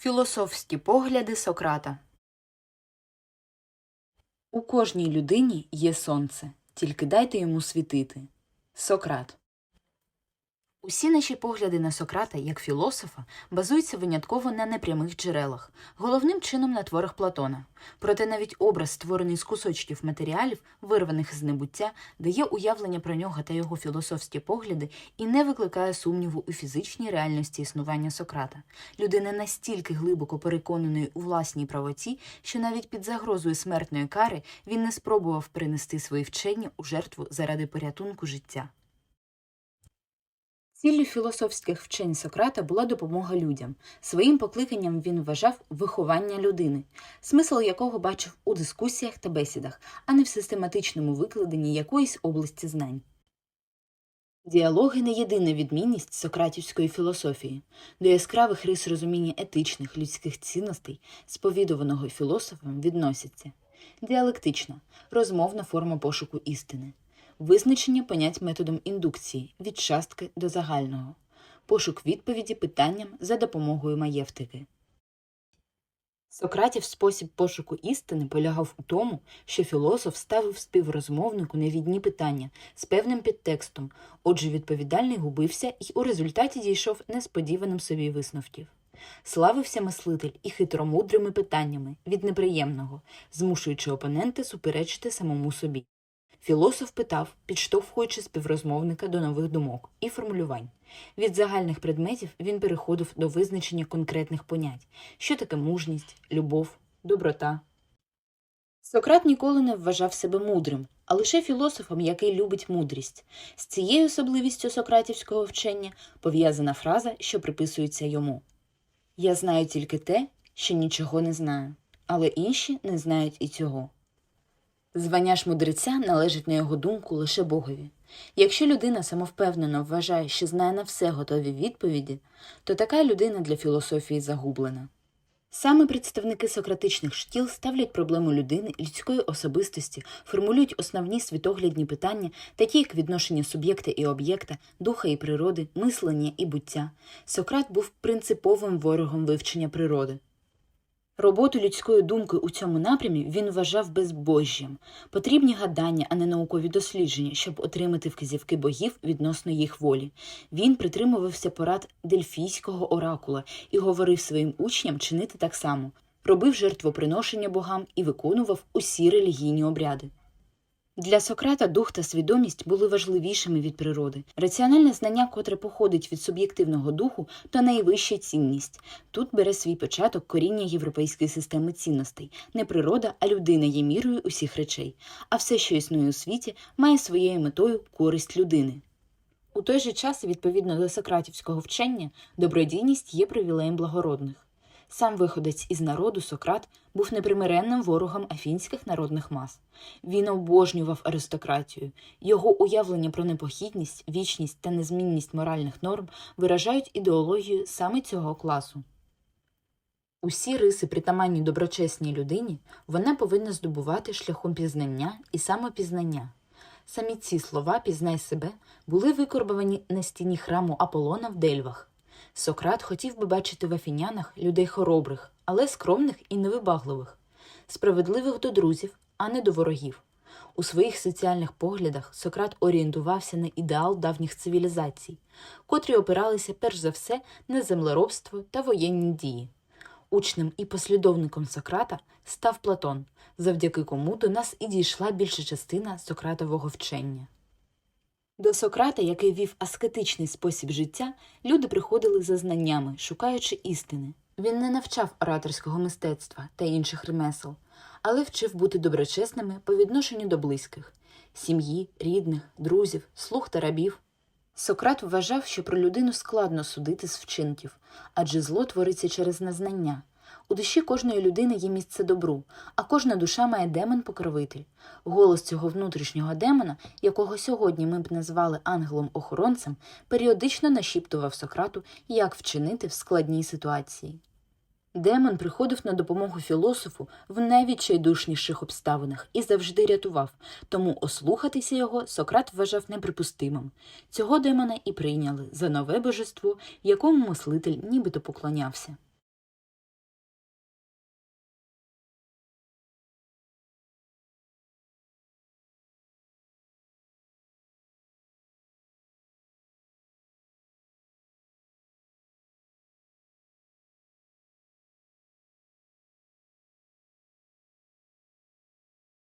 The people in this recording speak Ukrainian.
Філософські погляди Сократа У кожній людині є сонце, тільки дайте йому світити. Сократ Усі наші погляди на Сократа як філософа базуються винятково на непрямих джерелах, головним чином на творах Платона. Проте навіть образ, створений з кусочків матеріалів, вирваних з небуття, дає уявлення про нього та його філософські погляди і не викликає сумніву у фізичній реальності існування Сократа. Людина настільки глибоко переконаної у власній правоті, що навіть під загрозою смертної кари він не спробував принести свої вчення у жертву заради порятунку життя. Ціллю філософських вчень Сократа була допомога людям. Своїм покликанням він вважав виховання людини, смисл якого бачив у дискусіях та бесідах, а не в систематичному викладенні якоїсь області знань. Діалоги не єдина відмінність сократівської філософії. До яскравих рис розуміння етичних людських цінностей, сповідуваного філософом, відносяться діалектична, розмовна форма пошуку істини, визначення понять методом індукції від частки до загального, пошук відповіді питанням за допомогою маєвтики. Сократів спосіб пошуку істини полягав у тому, що філософ ставив співрозмовнику невідні питання з певним підтекстом, отже, відповідальний губився і у результаті дійшов несподіваним собі висновків. Славився мислитель і хитромудрими питаннями від неприємного, змушуючи опонента суперечити самому собі. Філософ питав, підштовхуючи співрозмовника до нових думок і формулювань. Від загальних предметів він переходив до визначення конкретних понять, що таке мужність, любов, доброта. Сократ ніколи не вважав себе мудрим, а лише філософом, який любить мудрість. З цією особливістю сократівського вчення пов'язана фраза, що приписується йому Я знаю тільки те, що нічого не знаю, але інші не знають і цього. Звання ж мудреця належить на його думку лише Богові. Якщо людина самовпевнено вважає, що знає на все готові відповіді, то така людина для філософії загублена. Саме представники сократичних шкіл ставлять проблему людини, людської особистості, формулюють основні світоглядні питання, такі як відношення суб'єкта і об'єкта, духа і природи, мислення і буття. Сократ був принциповим ворогом вивчення природи. Роботу людської думки у цьому напрямі він вважав безбожжям. Потрібні гадання, а не наукові дослідження, щоб отримати вказівки богів відносно їх волі. Він притримувався порад дельфійського оракула і говорив своїм учням чинити так само, робив жертвоприношення богам і виконував усі релігійні обряди. Для Сократа дух та свідомість були важливішими від природи. Раціональне знання, котре походить від суб'єктивного духу, то найвища цінність. Тут бере свій початок коріння європейської системи цінностей. Не природа, а людина є мірою усіх речей. А все, що існує у світі, має своєю метою користь людини. У той же час, відповідно до сократівського вчення, добродійність є привілеєм благородних. Сам виходець із народу Сократ був непримиренним ворогом афінських народних мас. Він обожнював аристократію. Його уявлення про непохідність, вічність та незмінність моральних норм виражають ідеологію саме цього класу. Усі риси, притаманні доброчесній людині, вона повинна здобувати шляхом пізнання і самопізнання. Самі ці слова пізнай себе були викорбовані на стіні храму Аполлона в Дельвах. Сократ хотів би бачити в афінянах людей хоробрих, але скромних і невибагливих, справедливих до друзів, а не до ворогів. У своїх соціальних поглядах Сократ орієнтувався на ідеал давніх цивілізацій, котрі опиралися перш за все на землеробство та воєнні дії. Учнем і послідовником Сократа став Платон, завдяки кому до нас і дійшла більша частина Сократового вчення. До Сократа, який вів аскетичний спосіб життя, люди приходили за знаннями, шукаючи істини. Він не навчав ораторського мистецтва та інших ремесел, але вчив бути доброчесними по відношенню до близьких сім'ї, рідних, друзів, слуг та рабів. Сократ вважав, що про людину складно судити з вчинків, адже зло твориться через незнання. У душі кожної людини є місце добру, а кожна душа має демон-покровитель. Голос цього внутрішнього демона, якого сьогодні ми б назвали ангелом-охоронцем, періодично нашіптував Сократу, як вчинити в складній ситуації. Демон приходив на допомогу філософу в найвідчайдушніших обставинах і завжди рятував, тому ослухатися його Сократ вважав неприпустимим. Цього демона і прийняли за нове божество, якому мислитель нібито поклонявся.